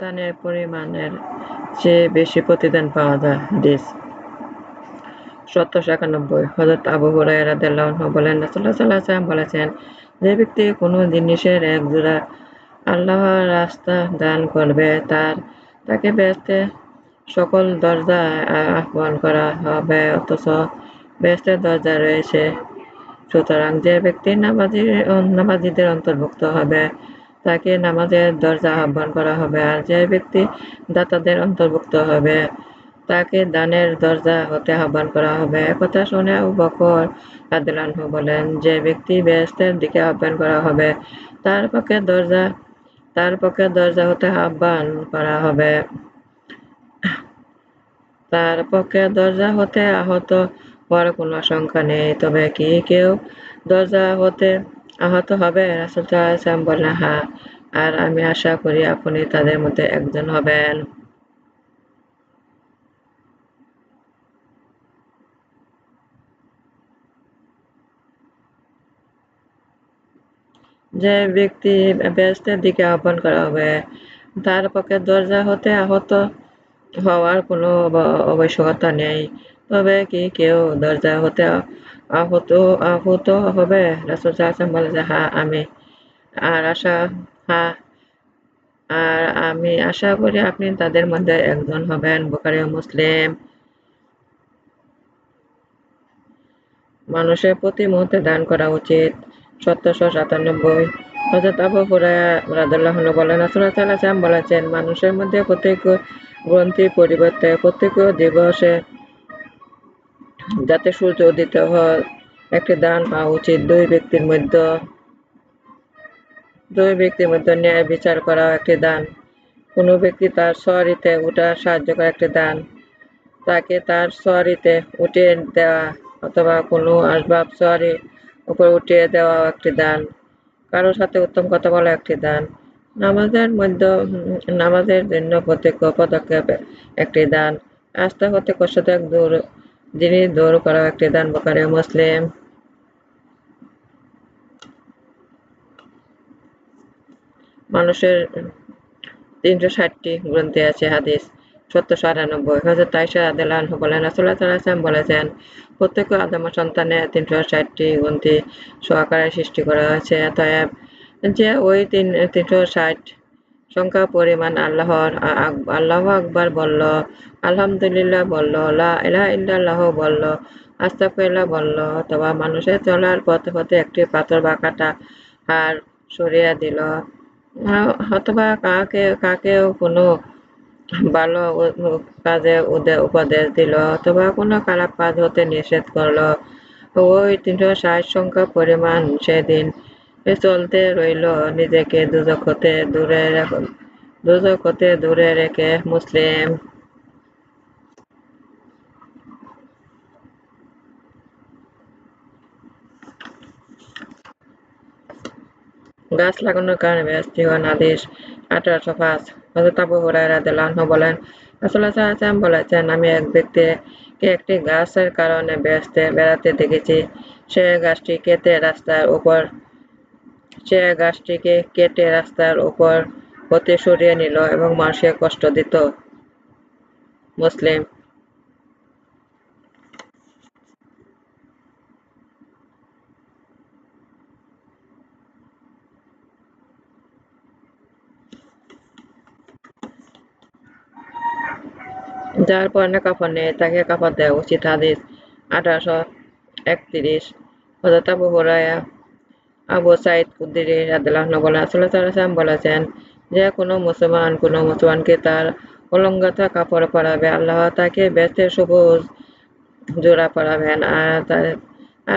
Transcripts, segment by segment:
দানের পরিমাণের চেয়ে বেশি প্রতিদান পাওয়া যায়। হাদিস সত্তরশো একানব্বই। হজরত আবু হুরায়রা রাদিয়াল্লাহু বলেন আলাইহি বলেছেন, যে ব্যক্তি কোনো জিনিসের এক জোড়া আল্লাহর রাস্তা দান করবে, তার, তাকে বেহেশতে সকল দরজা আহ্বান করা হবে, অথচ বেহেশতের দরজা রয়েছে। সুতরাং যে ব্যক্তি নামাজি, নামাজিদের অন্তর্ভুক্ত হবে তাকে নামাজের দরজা আহ্বান করা হবে আর যে ব্যক্তি দাতাদের অন্তর্ভুক্ত হবে, তাকে দানের দরজা হতে আহ্বান করা হবে। একথা শুনে আবু বকর রাদিয়াল্লাহু বলেন, যে ব্যক্তি বেহেশতের দিকে আহ্বান করা হবে, তার পক্ষে দরজা, তার পক্ষে দরজা হতে আহ্বান করা হবে। তার পক্ষে দরজা হতে আহত হওয়ার কোনো আশঙ্কা নেই, তবে কি কেউ দরজা হতে আহত হবে, রাসুল বললেন হ্যাঁ আর আমি আশা করি আপনি তাদের মধ্যে একজন হবেন। যে ব্যক্তি ব্যস্তের দিকে আহ্বান করা হবে, তার পক্ষে দরজা হতে আহত হওয়ার কোনো আবশ্যকতা নেই। তবে কি কেউ দরজা হতে আহত আহত হবে। রাসুল সাহায্যাম বলে যে হ্যাঁ আমি। আর আশা হ্যাঁ আর আমি আশা করি আপনি তাদের মধ্যে একজন হবেন বোকারি মুসলিম। মানুষের প্রতি মুহূর্তে দান করা উচিত। সতেরোশো সাতানব্বই হজরত আবু হুরায়রা রাদিয়াল্লাহু বলেন সাল্লাল্লাহু বলেছেন, মানুষের মধ্যে প্রত্যেক গ্রন্থির পরিবর্তে প্রত্যেক দিবসে যাতে সূর্য উদিত হয়, একটি দান পাওয়া উচিত। দুই ব্যক্তির মধ্যে, দুই ব্যক্তির মধ্যে ন্যায় বিচার করা একটি দান। কোনো ব্যক্তি তার সরিতে উঠার সাহায্য করা একটি দান। তাকে তার সরিতে উঠিয়ে দেওয়া অথবা কোনো আসবাব সরি উপর উঠিয়ে দেওয়া একটি দান। কারোর সাথে উত্তম কথা বলা একটি দান। নামাজের মধ্যে, নামাজের জন্য প্রত্যক্ষ পদক্ষেপ একটি দান। আস্থা হতে কষ্টত্যাগ দূর যিনি দূর করা একটি দান বকারে মুসলিম। মানুষের তিনশো ষাটটি গ্রন্থে আছে হাদিস, সত্তরশো আটানব্বই। হজরত তাইশা আদালান বলেন রাসুল্লাহ বলেছেন, প্রত্যেক আদম সন্তানের তিনশো ষাটটি গ্রন্থি সহকারে সৃষ্টি করা হয়েছে। অতএব যে ওই তিন তিনশো ষাট সংখ্যা, পরিমাণ আল্লাহর আল্লাহ আকবার বলল, আলহামদুলিল্লাহ বলল, লা ইলাহা ইল্লাল্লাহ বলল, আস্তাগফিরুল্লাহ বলল, অথবা মানুষের চলার পথ হতে একটি পাথর বা কাটা হার সরিয়ে দিল। অথবা কাকে, কাকেও কোনো ভালো কাজে উপদেশ দিল, অথবা কোনো খারাপ কাজ হতে নিষেধ করল। ওই তিনশো ষাট সংখ্যা পরিমাণ সেদিন চলতে রইল নিজেকে দুজক হতে দূরে দুজক হতে দূরে রেখে মুসলিম। গাছ লাগানোর কারণে ব্যস্তি হওয়ার আদেশ। আঠারোশো পাঁচ। হজরত আবু হুরায়রা রাদিয়াল্লাহু বলেন, রাসূলুল্লাহ সাল্লাল্লাহু বলেছেন, আমি এক ব্যক্তিকে একটি গাছের কারণে ব্যস্তে বেড়াতে দেখেছি। সে গাছটি কেটে রাস্তার উপর সে গাছটিকে কেটে রাস্তার উপর হতে সরিয়ে নিল এবং মানুষকে কষ্ট দিত। মুসলিম। যার পরনে কাপড় নেই, তাকে কাপড় দেওয়া উচিত। হাদিস আঠারোশো একত্রিশ। হজরত আবু হুরায়া আবু সাইদ কুদ্দিরি রাদিল্লাহ বলেন আসল্লাহ সাল্লাম বলেছেন যে কোনো মুসলমান, কোনো মুসলমানকে তার অলঙ্গতা কাপড় পরাবে, আল্লাহ তাকে বেঁচে সবুজ জোড়া পরাবেন। আর তার,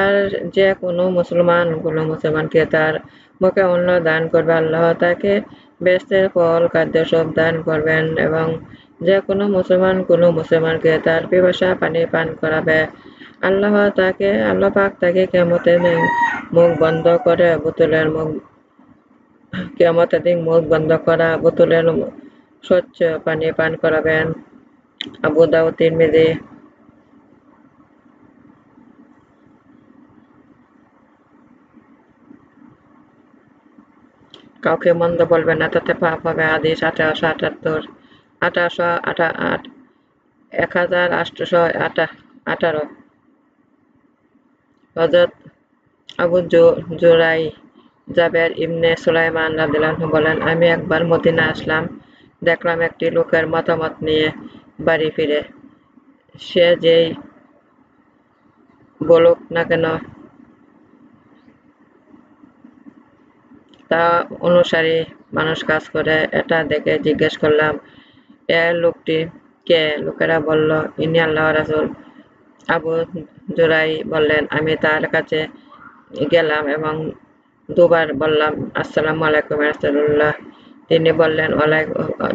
আর যে কোনো মুসলমান, কোনো মুসলমানকে তার মুখে অন্য দান করবে, আল্লাহ তাকে বেস্তের ফল, খাদ্য সব দান করবেন এবং যে কোনো মুসলমান, কোনো মুসলমানকে তার পিপাসা, পানি পান করাবে। আল্লাহ তাকে, আল্লাহ পাক তাকে কেমতে মুখ বন্ধ করে বোতলের মুখ কেমতে দিন মুখ বন্ধ করা বোতলের স্বচ্ছ পানি পান করাবেন। আবু দাউ তিরমিজি। কাউকে মন্দ বলবে না, তাতে পাপ হবে। আদিস আঠারোশো আটাত্তর, আঠারোশো আঠা আট, এক হাজার আটশোশো আটা, আঠারো। হজরত আবু জোরাই জাবের ইবনে সুলাইমান রাদিল্লাহু বলেন, আমি একবার মদিনা আসলাম, দেখলাম একটি লোকের মতামত নিয়ে বাড়ি ফিরে। সে যেই বলুক না কেন, তা অনুসারী মানুষ কাজ করে, এটা দেখে জিজ্ঞেস করলাম, এ লোকটি কে? লোকেরা বলল, ইনি আল্লাহ রাসুল। আবু জোরাই বললেন, আমি তার কাছে গেলাম এবং দুবার বললাম, আসসালামু আলাইকুম রাসুল্লাহ তিনি বললেন ওলাই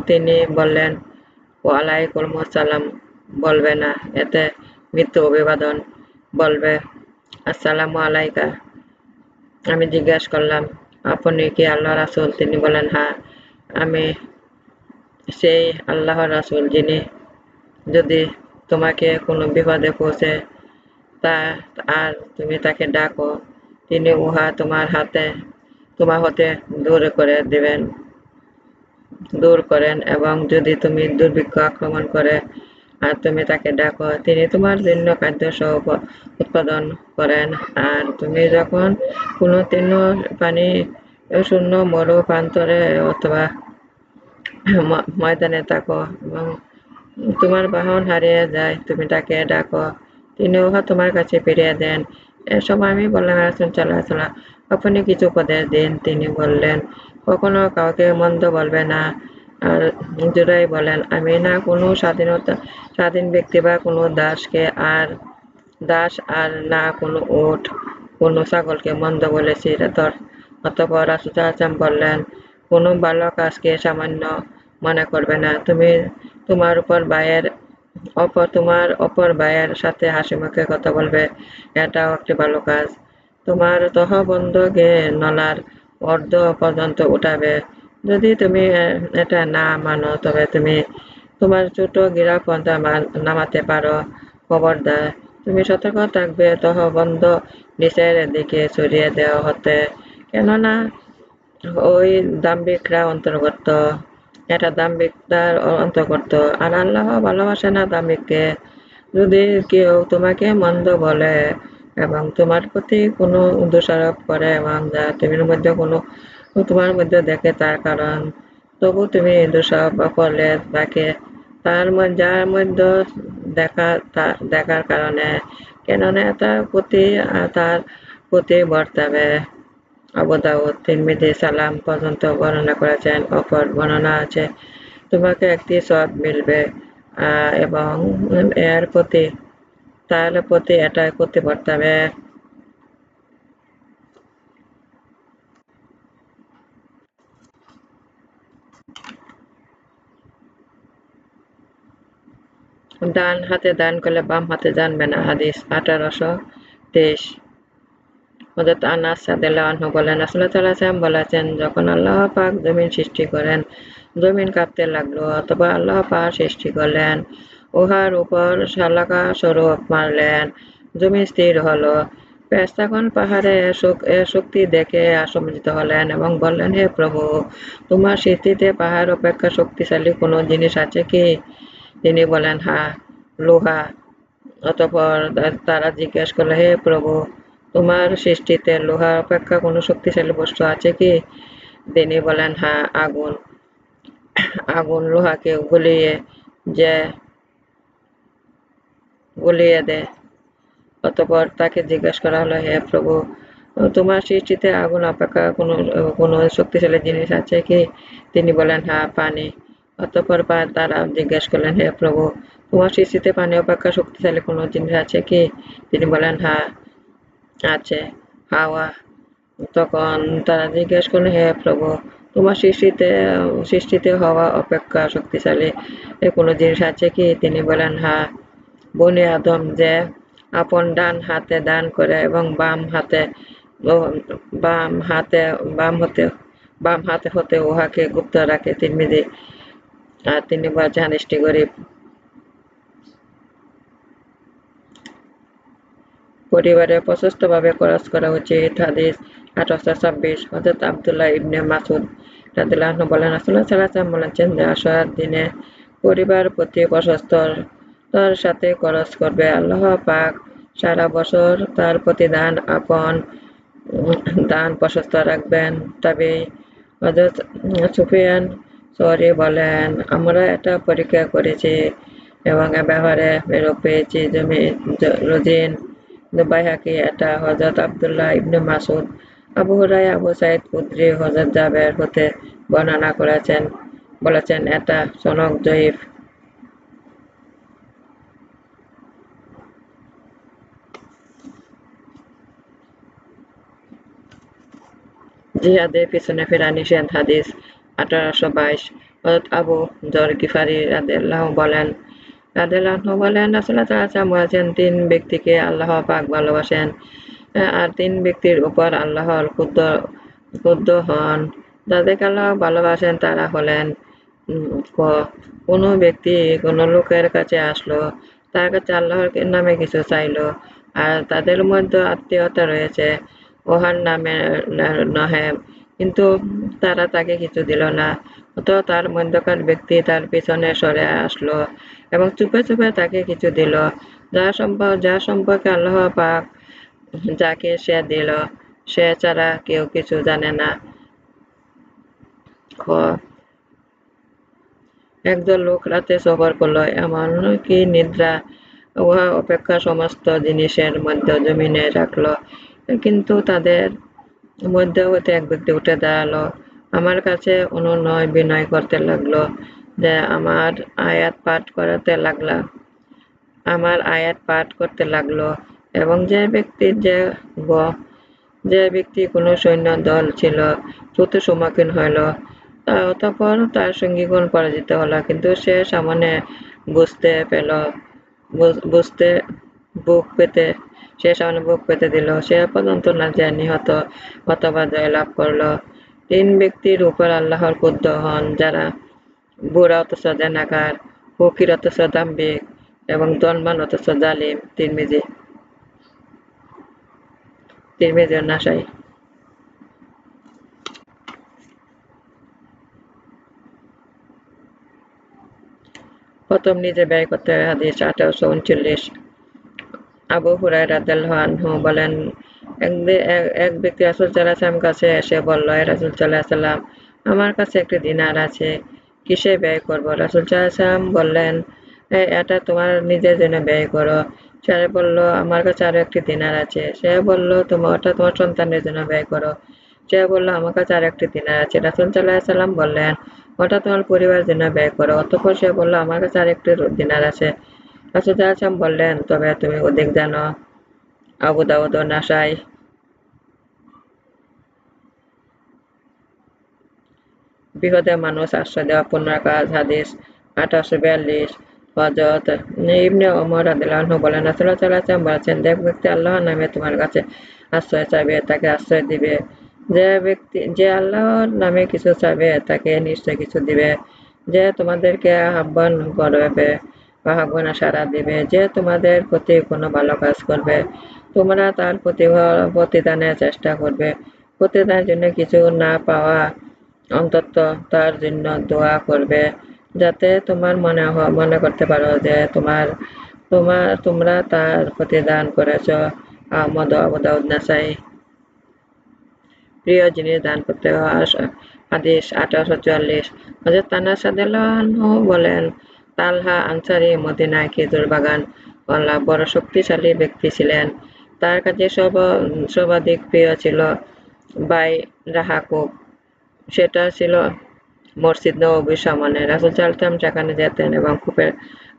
তিনি বললেন, ওয়ালাইকুম আসসালাম। বলবে না, এতে মৃত্যু অভিবাদন বলবে, আসসালামু আলাইকা। আমি জিজ্ঞেস করলাম, আপনি কি আল্লাহ রাসুল? তিনি বলেন হ্যাঁ আমি সেই আল্লাহ রাসুল যিনি, যদি তোমাকে কোনো বিপদে পৌঁছে তা আর তুমি তাকে ডাকো, তিনি উহা তোমার হাতে, তোমার হতে দূর করে দিবেন। দূর করেন এবং যদি তুমি দুর্ভিক্ষ আক্রমণ করে আর তুমি তাকে ডাকো, তিনি তোমার জন্য খাদ্য সহ উৎপাদন করেন। আর তুমি যখন কোনো তৃণ পানি, শূন্য মরু প্রান্তরে অথবা ময়দানে থাকো এবং তোমার বাহন হারিয়ে যায়, তুমি তাকে ডাকো। তিনি উহা তোমার কাছে ফিরিয়ে দেন। এসব আমি বললাম রাসুল চাল্লাহ সাল্লাম আপনি কিছু উপদেশ দিন। তিনি বললেন, কখনো কাউকে মন্দ বলবে না। আর জুরাই বলেন, আমি না কোনো স্বাধীনতা, স্বাধীন ব্যক্তি বা কোনো দাসকে আর, দাস আর না কোনো ওট, কোনো ছাগলকে মন্দ বলেছি। অতপর রাসুল বললেন, কোনো ভালো কাজকে সামান্য মনে করবে না। তুমি তোমার উপর বায়ের অপর তোমার অপর ভাইয়ের সাথে হাসি মুখে কথা বলবে, এটাও একটি ভালো কাজ। তোমার তহবন্ধকে নলার অর্ধ পর্যন্ত উঠাবে। যদি তুমি এটা না মানো, তবে তুমি তোমার ছোট গিরা পর্যন্ত নামাতে পারো খবরদার তুমি সতর্ক থাকবে, তহবন্ধ নিচের দিকে সরিয়ে দেওয়া হতে। কেননা ওই দাম্বিকরা অন্তর্গত এটা দাম্বিকতার অন্তর্গত। আর আল্লাহ ভালোবাসে না দাম্বিককে যদি কেউ তোমাকে মন্দ বলে এবং তোমার প্রতি কোনো দোষারোপ করে এবং যা তুমি মধ্যে কোনো তোমার মধ্যে দেখে তার কারণ, তবু তুমি দোষারোপ করলে তাকে তার যার মধ্যে দেখা দেখার কারণে। কেননা তার প্রতি তার প্রতি বর্তাবে। আবু দাউদ তিরমিজি সালাম পর্যন্ত বর্ণনা করেছেন, অপর বর্ণনা আছে, তোমাকে একটি সব মিলবে এবং এর প্রতি তাহলে প্রতি এটা করতে পারতাবে ডান হাতে দান করলে বাম হাতে জানবে না, হাদিস আঠারোশো তেইশ। হজরত আনাস সাদেল্লাহ বলেন রাসুল্লাহ সাল্লাম বলেছেন, যখন আল্লাহ পাক জমিন সৃষ্টি করেন, জমিন কাঁপতে লাগল, অথবা আল্লাহ পাক সৃষ্টি করলেন, উহার উপর শালাকা স্বরূপ মারলেন, জমি স্থির হলো তখন পাহাড়ে শক্তি দেখে আশমিত হলেন এবং বললেন, হে প্রভু, তোমার স্মৃতিতে পাহাড় অপেক্ষা শক্তিশালী কোনো জিনিস আছে কি? তিনি বলেন হা লোহা। অতপর তারা জিজ্ঞেস করল, হে প্রভু তোমার সৃষ্টিতে লোহা অপেক্ষা কোনো শক্তিশালী বস্তু আছে কি? তিনি বলেন হ্যাঁ আগুন। আগুন লোহাকে গলিয়ে যে, গলিয়ে দেয়। অতপর তাকে জিজ্ঞাসা করা হলো, হে প্রভু, তোমার সৃষ্টিতে আগুন অপেক্ষা কোনো কোনো শক্তিশালী জিনিস আছে কি? তিনি বলেন হ্যাঁ পানি। অতপর তারা জিজ্ঞেস করলেন, হে প্রভু, তোমার সৃষ্টিতে পানি অপেক্ষা শক্তিশালী কোনো জিনিস আছে কি? তিনি বলেন হ্যাঁ আছে। হাওয়া, তখন তারা জিজ্ঞেস করলেন হে প্রভু, তোমার সৃষ্টিতে সৃষ্টিতে হওয়া অপেক্ষা শক্তিশালী কোনো জিনিস আছে কি? তিনি বলেন হা, বনে আদম যে আপন ডান হাতে দান করে এবং বাম হাতে বাম হাতে, বাম হতে, বাম হাতে হতে উহাকে গুপ্ত রাখে তিরমিজি। আর তিনি বলছেন হাদিসটি গরিব পরিবারে প্রশস্তভাবে খরচ করা উচিত হাদিস আঠারোশো ছাব্বিশ হজরত আবদুল্লাহ ইবনে মাসুদ রাদিল্লাহ বলেন রাসুল্লাহ সাল্লাম বলেছেন যে আসার দিনে পরিবার প্রতি প্রশস্ত তার সাথে খরচ করবে। আল্লাহ পাক সারা বছর তার প্রতিদান আপন দান প্রশস্ত রাখবেন। তবে হজরত সুফিয়ান সরি বলেন, আমরা এটা পরীক্ষা করেছি এবং এ ব্যাপারে পেয়েছি, জমি রুজিন বাইহাকি এটা হজরত আবদুল্লাহ ইবনে মাসুদ আবু হুরাই আবু সাইদ কুদ্রি হজরত জাবের হতে বর্ণনা করেছেন, বলেছেন, এটা সনক জয়ীফ। জিহাদে পিছনে ফেরা নিষেধ হাদিস আঠারোশো বাইশ। আবু জর গিফারি রাদেল্লাহ বলেন রাদেল্লাহ বলেন রাসুল্লাহ তালাম বলেছেন, তিন ব্যক্তিকে আল্লাহ পাক ভালোবাসেন। আর তিন ব্যক্তির উপর আল্লাহর ক্ষুদ্র ক্ষুদ্র হন। যাদেরকে আল্লাহ ভালোবাসেন, তারা হলেন কোনো ব্যক্তি কোনো লোকের কাছে আসলো, তার কাছে আল্লাহর নামে কিছু চাইলো, আর তাদের মধ্যে আত্মীয়তা রয়েছে ওহার নামে নহে, কিন্তু তারা তাকে কিছু দিল না। তো তার মধ্যকার ব্যক্তি তার পিছনে সরে আসলো এবং চুপে চুপে তাকে কিছু দিল। যা সম্পর্ক যা সম্পর্কে আল্লাহ পাক যাকে সে দিল, সে ছাড়া কেউ কিছু জানে না। খ, একদল লোক রাতে সফর করল। এমন কি নিদ্রা, উহা অপেক্ষা সমস্ত জিনিসের মধ্যে জমিনে রাখল। কিন্তু তাদের মধ্যে হতে এক ব্যক্তি উঠে দাঁড়াল। আমার কাছে অনুনয় বিনয় করতে লাগল যে আমার আয়াত পাঠ করাতে লাগলা। আমার আয়াত পাঠ করতে লাগল এবং যে ব্যক্তির যে গ, যে ব্যক্তি কোনো সৈন্য দল ছিল, দ্রুত সম্মুখীন হইল অতঃপর তার সঙ্গীগণ পরাজিত হলো। কিন্তু সে সামনে বুঝতে পেল বুঝতে বুক পেতে, সে সামনে বুক পেতে দিল। সে পর্যন্ত না যে নিহত অথবা জয়লাভ করল। তিন ব্যক্তির উপর আল্লাহর ক্ষুদ্র হন, যারা বুড়া অথচ জেনাকার, ফকির অথচ দাম্বিক এবং জন্মান অথচ জালিম। তিরমিজি তিরমিজির নাসাই। প্রথম নিজে ব্যয় করতে হবে হাদিস আঠারোশো উনচল্লিশ। আবু হুরাই রাদু বলেন, এক ব্যক্তি রাসুল সাল্লাহাম কাছে এসে বলল, এ রাসুল সাল্লাহ সাল্লাম আমার কাছে একটি দিনার আছে, কিসে ব্যয় করব? রাসুল সাল্লাহাম বললেন এটা তোমার নিজের জন্য ব্যয় করো। সে বলল, আমার কাছে আরও একটি দিনার আছে। সে বলল, তোমার, ওটা তোমার সন্তানের জন্য ব্যয় করো। সে বলল, আমার কাছে আর একটি দিনার আছে। রাসুল সাল্লাহ সাল্লাম বললেন, ওটা তোমার পরিবারের জন্য ব্যয় করো। অতঃপর সে বলল, আমার কাছে আর একটি দিনার আছে। রাসুল সাল্লাম বললেন, তবে তুমি অধিক জানো। আবু নাসাই। বিপদে মানুষ আশ্রয় দেওয়া পুনর কাজ, হাদিস, আঠারোশো বিয়াল্লিশ হজরত ইবনে ওমর আদিল্লাহ বলেন রাসুল্লাহ সাল্লাম বলেছেন দেখ ব্যক্তি আল্লাহর নামে তোমার কাছে আশ্রয় চাইবে, তাকে আশ্রয় দিবে। যে ব্যক্তি, যে আল্লাহর নামে কিছু চাইবে, তাকে নিশ্চয় কিছু দিবে। যে তোমাদেরকে আহ্বান করবে। আহ্বান সারা দিবে যে তোমাদের প্রতি কোনো ভালো কাজ করবে। তোমরা তার প্রতি প্রতিদানের চেষ্টা করবে। প্রতিদানের জন্য কিছু না পাওয়া অন্তত তার জন্য দোয়া করবে। যাতে তোমার মনে মনে করতে পারো যে তোমার তোমার, তোমরা তার প্রতিদান করেছ। আহমদ আবুদাউদ নাসাই। প্রিয় জিনিস দান করতে হাদিস আঠারোশো চুয়াল্লিশ। হজরত তানা সাদেলানহু বলেন তালহা আনসারি মদিনায় খেজুর বাগান আল্লাহ বড় শক্তিশালী ব্যক্তি ছিলেন। তার কাছে সব, সর্বাধিক প্রিয় ছিল বাই রাহাকুব। সেটা ছিল মসজিদ নবীর সামনে। রাসুল চালতাম সেখানে যেতেন এবং কূপের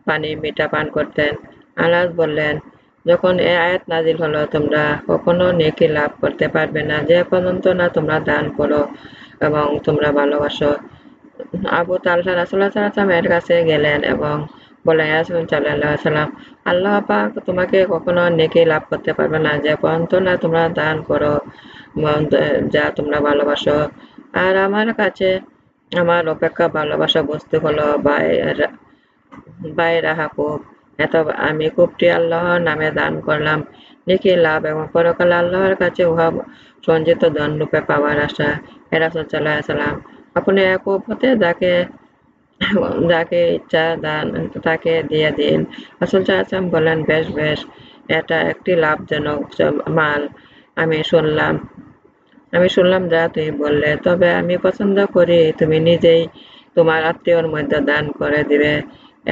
পানি মিঠা পান করতেন। আলাদ বললেন, যখন এ আয়াত নাজিল হলো, তোমরা কখনো নেকি লাভ করতে পারবে না। যে পর্যন্ত না তোমরা দান করো এবং তোমরা ভালোবাসো আবু তালহা রাসুল্লাহ সাল্লাম এর কাছে গেলেন এবং বলে ইয়াসমিন সাল্লাহ সাল্লাম আল্লাহ পাক তোমাকে কখনো নেকি লাভ করতে পারবে না। যে পর্যন্ত না তোমরা দান করো যা তোমরা ভালোবাসো। আর আমার কাছে আমার অপেক্ষা ভালোবাসা বস্তু হলো বাইরা হাকুব এত আমি কূপটি আল্লাহর নামে দান করলাম। দেখি লাভ এবং পরকাল আল্লাহর কাছে উহা সঞ্চিত ধন রূপে পাওয়ার আশা। এরাসুল সাল্লাহ সাল্লাম আপনি এক হতে যাকে যাকে ইচ্ছা দান, তাকে দিয়ে দিন। আসল সাল্লাম বলেন, বেশ বেশ, এটা একটি লাভজনক মাল। আমি শুনলাম আমি শুনলাম যা তুমি বললে। তবে আমি পছন্দ করি, তুমি নিজেই তোমার আত্মীয়র মধ্যে দান করে দিবে।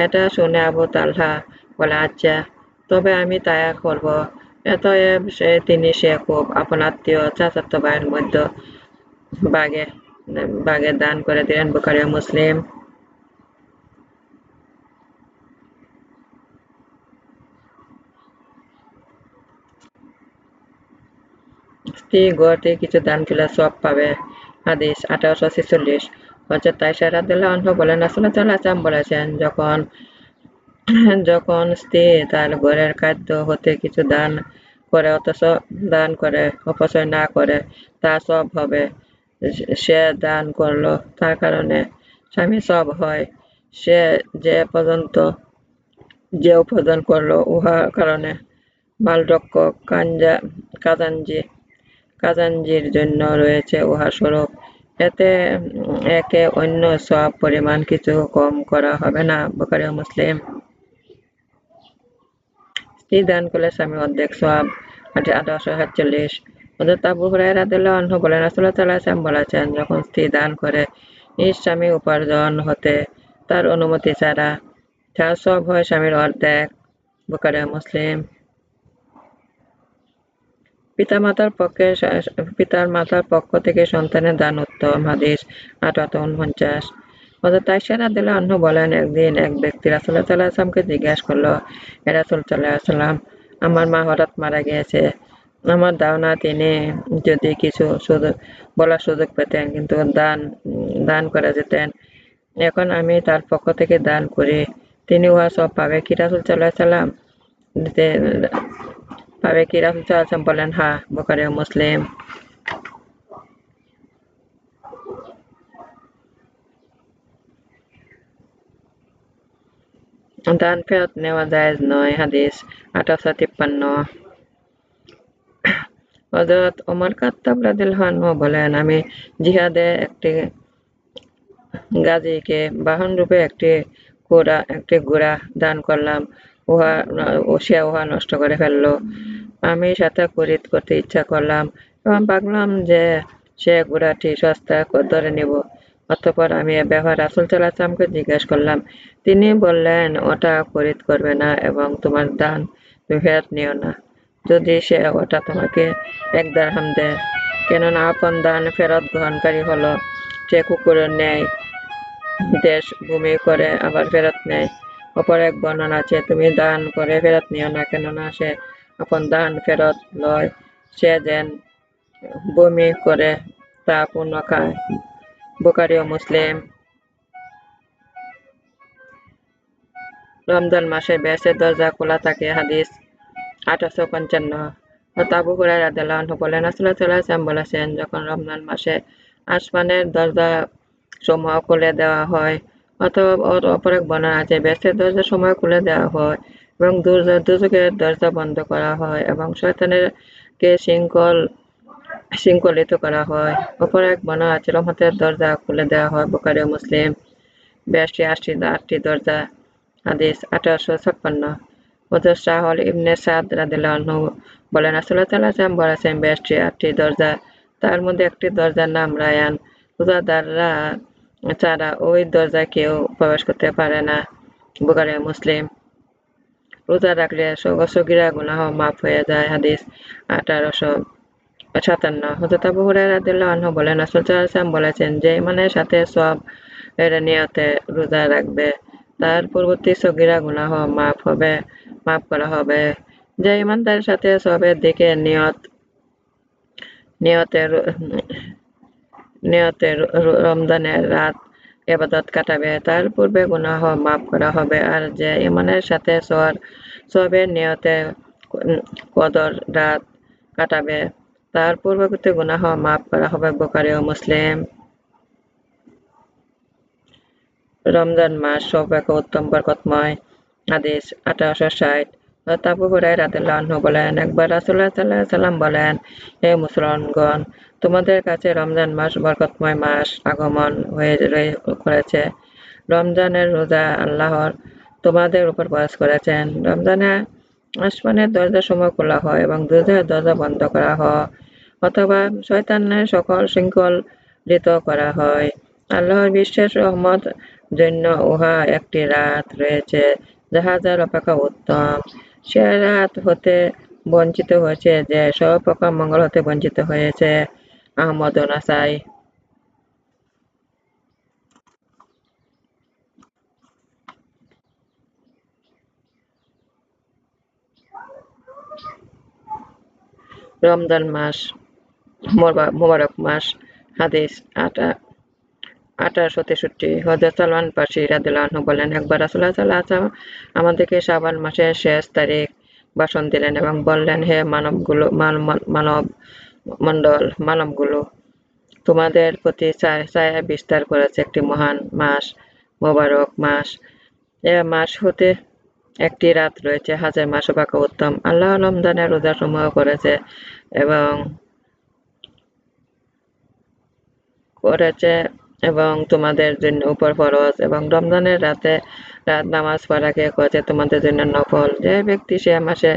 এটা শুনে আবু তালহা বলে আচ্ছা তবে আমি তাই করব। এতএব সে, তিনি সে খুব আপন আত্মীয় চাচাতো ভাইয়ের মধ্যে বাগে। বাগে দান করে দিলেন বুখারি মুসলিম। স্ত্রী কিছু দান কিলা সব পাবে। হাদিস আঠারোশো ছেচল্লিশ। হজরত তাইশা রাদিল্লাহ অন্য বলেন আসলে চালাচাম বলেছেন, যখন যখন স্ত্রী তার ঘরের খাদ্য হতে কিছু দান করে অথচ, দান করে, অপচয় না করে, তা সব হবে। সে দান করল। তার কারণে স্বামী সব হয়। সে যে পর্যন্ত, যে উপার্জন করল, উহার কারণে মালরক্ষক কাঞ্জা, কাজাঞ্জি, কাজাঞ্জির জন্য রয়েছে উহা স্বরূপ। এতে, একে অন্য সব পরিমাণ কিছু কম করা হবে না, বোকারি মুসলিম। স্ত্রী দান করলে স্বামী অর্ধেক সব আঠারোশো সাতচল্লিশ। হজরত আবু হুরায়রা অন্য বলেন রাসুল্লাহ তাল্লাহ বলেছেন, যখন স্ত্রী দান করে নিজ স্বামী উপার্জন হতে তার অনুমতি ছাড়া যা সব হয় স্বামীর অর্ধেক বোকারে মুসলিম। পিতামাতার পক্ষে পিতার মাতার পক্ষ থেকে সন্তানের দান উত্তম, হাদিস আঠারো উনপঞ্চাশ। হজরত আইসারা দিল্লা অন্য বলেন, একদিন এক ব্যক্তি রাসুল্লাহ সাল্লাহ আসলামকে জিজ্ঞাসা করল রাসুল সাল্লাহ আসলাম আমার মা হঠাৎ মারা গিয়েছে আমার ধারণা তিনি যদি কিছু সুযোগ, বলার সুযোগ পেতেন, কিন্তু দান দান করে যেতেন। এখন আমি তার পক্ষ থেকে দান করি। তিনি উহা সব পাবে। কি রাসুল পাবে? কি রাসুল বলেন, হা বোকারে মুসলিম। দান ফেরত নেওয়া যায় নয়, হাদিস আঠারোশো তিপ্পান্ন। হজরত ওমর কাত্তাব রাদিল্লাহু বলেন, আমি জিহাদে একটি গাজীকে বাহন রূপে একটি ঘোড়া একটি ঘোড়া দান করলাম। উহা সে উহা নষ্ট করে ফেলল। আমি সাথে খরিদ করতে ইচ্ছা করলাম এবং ভাবলাম যে সে ঘোড়াটি সস্তা ধরে নিব। অতপর আমি এ ব্যাপার রাসুল চালাচামকে জিজ্ঞেস করলাম, তিনি বললেন, ওটা খরিদ করবে না এবং তোমার দান তুমি ফেরত নিও না যদি সে ওটা তোমাকে এক দারহাম দেয়, কেননা আপন দান ফেরত গ্রহণকারী হলো সে কুকুরের ন্যায় দেশ ভূমি করে আবার ফেরত নেয়। অপর এক বর্ণনা আছে, তুমি দান করে ফেরত নিও না, কেননা সে আপন দান ফেরত লয়। সে যেন বমি করে তা পূর্ণ খায়। বোকারি ও মুসলিম রমজান মাসে বেসের দরজা খোলা থাকে, হাদিস আঠারোশো পঞ্চান্ন তাবু হুরাই আনহু বলেন রাসূলুল্লাহ বলেছেন যখন রমজান মাসে আসমানের দরজা সমূহ খুলে দেওয়া হয় অথবা অপর এক বর্ণনা আছে বেসের দরজা সময় খুলে দেওয়া হয় এবং দুর্যোগের দরজা বন্ধ করা হয় এবং শয়তানের কে শৃঙ্খল শৃঙ্খলিত করা হয় অপর এক বর্ণনা আছে রহমতের দরজা খুলে দেওয়া হয় বোকারি মুসলিম বিয়াশটি আটটি আটটি দরজা হাদিস আঠারোশো ছাপ্পান্ন। শাহল ইবনে সাদ বলেন বলেছেন আটটি দরজা, তার মধ্যে একটি দরজার নাম রায়ান। রোজাদাররা ছাড়া ওই কেউ প্রবেশ করতে পারে না। বুখারী মুসলিম। রোজা রাখলে সগিরা গুনাহ মাফ হয়ে যায়, হাদিস আঠারোশো সাতান্ন। হজরত আবু হুরায়রা রাদিয়াল্লাহু বলেন সাল্লাল্লাহু বলেছেন, যে ইমানের সাথে সব এর নিয়তে রোজা রাখবে, তার পূর্ববর্তী সগিরা গুনাহ মাফ হবে। মাফ করা হবে। যে ইমানদারের সাথে সবের দিকে নিয়ত, নিয়তের নিয়তের রমজানের রাত এবাদত কাটাবে, তার পূর্বে গুনাহ মাফ করা হবে। আর যে ইমানের সাথে সর সবের নিয়তে কদর রাত কাটাবে, তার পূর্ববর্তী গুনাহ মাফ করা হবে বোকারি ও মুসলিম। রমজান মাস সৌভাগ্য, উত্তম, বরকতময়। হাদিস আঠারোশো ষাট। তাবু হুরাই রাদিল্লাহ বলেন, একবার রাসুল্লাহ সাল্লাহ সাল্লাম বলেন হে মুসলমানগণ, তোমাদের কাছে রমজান মাস বরকতময় মাস আগমন হয়ে করেছে। রমজানের রোজা আল্লাহর তোমাদের উপর প্রয়াস করেছেন। রমজানে আসমানের দরজা সমূহ খোলা হয় এবং দুধের দরজা বন্ধ করা হয়, অথবা শয়তানের সকল শৃঙ্খল ঋত করা হয়। আল্লাহর বিশেষ রহমত জন্য উহা একটি রাত রয়েছে। যাহা যার অপেক্ষা উত্তম। সে রাত হতে বঞ্চিত হয়েছে যে সর্বপ্রকার মঙ্গল হতে বঞ্চিত হয়েছে আহমদ নাসাই। রমজান মাস মোবারক মাস, হাদিস আটা আঠারোশো তেষট্টি হজরত সালমান পাশি রাদিল্লাহ বলেন, একবার রাসুল্লাহ সাল্লাহ আসলাম আমাদেরকে শাবান মাসের শেষ তারিখ ভাষণ দিলেন এবং বললেন, হে মানবগুলো মান- মানব মণ্ডল মানবগুলো, তোমাদের প্রতি ছায়া বিস্তার করেছে একটি মহান মাস, মোবারক মাস। এ মাস হতে একটি রাত রয়েছে, হাজার মাস অপেক্ষা উত্তম। আল্লাহ রমজানের রোজা সমূহ করেছে এবং করেছে এবং তোমাদের জন্য উপর ফরজ এবং রমজানের রাতে রাত নামাজ পড়াকে করেছে তোমাদের জন্য নফল। যে ব্যক্তি সে মাসে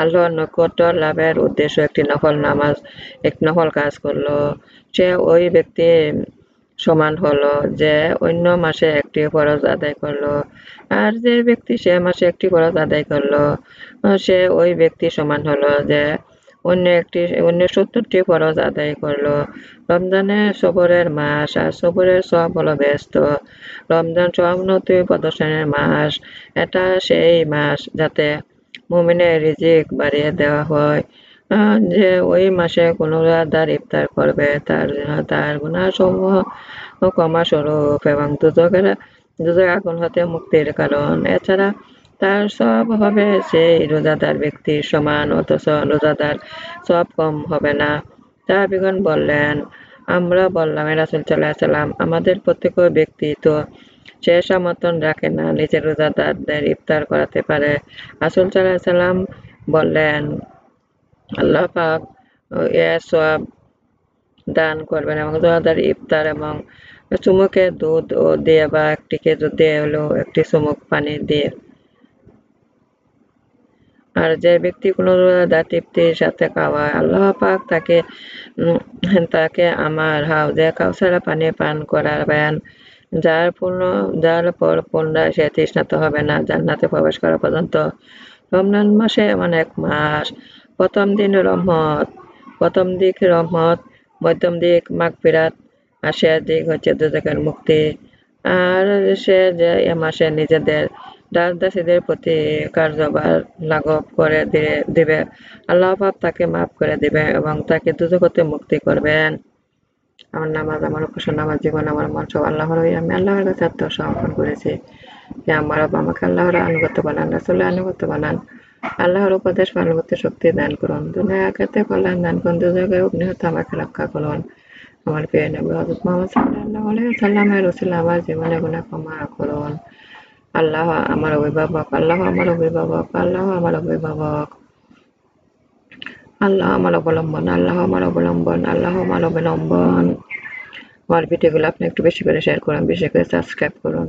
আল্লাহর নৈকট্য লাভের উদ্দেশ্য একটি নফল নামাজ, এক নফল কাজ করল, সে ওই ব্যক্তি সমান হলো যে অন্য মাসে একটি ফরজ আদায় করল। আর যে ব্যক্তি সে মাসে একটি ফরজ আদায় করল, সে ওই ব্যক্তি সমান হলো যে অন্য একটি, অন্য সত্তরটি ফরজ আদায় করল। রমজানে সবরের মাস আর সবরের সব হলো ব্যস্ত। রমজান সহানুভূতি প্রদর্শনের মাস, এটা সেই মাস যাতে মুমিনের রিজিক বাড়িয়ে দেওয়া হয়। যে ওই মাসে কোনো রাদার ইফতার করবে, তার তার গুণাসমূহ ক্ষমা স্বরূপ এবং দুজকের দুজক আগুন হতে মুক্তির কারণ। এছাড়া তার সব হবে, সেই রোজাদার ব্যক্তির সমান, অথচ রোজাদার সব কম হবে না। তাহাবিগণ বললেন, আমরা বললাম রাসুল সাল্লাম, আমাদের প্রত্যেক ব্যক্তি তো সে সমর্থন রাখে না, নিজের রোজাদারদের ইফতার করাতে পারে। রাসুল সাল্লাহ সাল্লাম বললেন, আল্লাহ পাক এ সব দান করবেন এবং রোজাদার ইফতার এবং চুমুকে দুধ ও দিয়ে বা একটি খেজুর দিয়ে হলো একটি চুমুক পানি দিয়ে আর যে ব্যক্তি কোনো রোজাদার তৃপ্তির সাথে খাওয়ায়, আল্লাহ পাক তাকে তাকে আমার হাউজে কাউসারা পানি পান করাবেন যার পূর্ণ, যার পর পুনরায় সে তৃষ্ণাত হবে না, জান্নাতে প্রবেশ করা পর্যন্ত। রমজান মাসে এমন এক মাস, প্রথম দিন রহমত, প্রথম দিক রহমত, মধ্যম দিক মাগফিরাত, আর শেষ দিক হচ্ছে দুজকের মুক্তি। আর সে যে এ মাসে নিজেদের দাসদাসীদের প্রতি কার্যভার লাঘব করে দিবে। আল্লাহ পাক তাকে মাফ করে দিবে এবং তাকে দুজক হতে মুক্তি করবেন। আমার নামাজ, আমার উপাসনা আমার জীবন, আমার মন সব আল্লাহর ওই আমি আল্লাহর কাছে আত্মসমর্পণ করেছি। যে আমার বাবা আমাকে আল্লাহর আনুগত্য বানান রাসুল্লাহ আনুগত্য বানান আল্লাহর উপদেশ করতে শক্তি দান করুন। দুনিয়া আগাতে কল্যাণ দান করুন। দুজকের অগ্নি হতে আমাকে রক্ষা করুন। আমার প্রিয় নবী হযরত মুহাম্মদ সাল্লাল্লাহু আলাইহি সাল্লামের রসুল আমার জীবনে গুনাহ ক্ষমা করুন। আল্লাহ আমার অভিভাবক, আল্লাহ আমার অভিভাবক, আল্লাহ আমার অভিভাবক। আল্লাহ আমার অবলম্বন, আল্লাহ আমার অবলম্বন, আল্লাহ আমার অবলম্বন। আমার ভিডিওগুলো আপনি একটু বেশি করে শেয়ার করুন, বেশি করে সাবস্ক্রাইব করুন।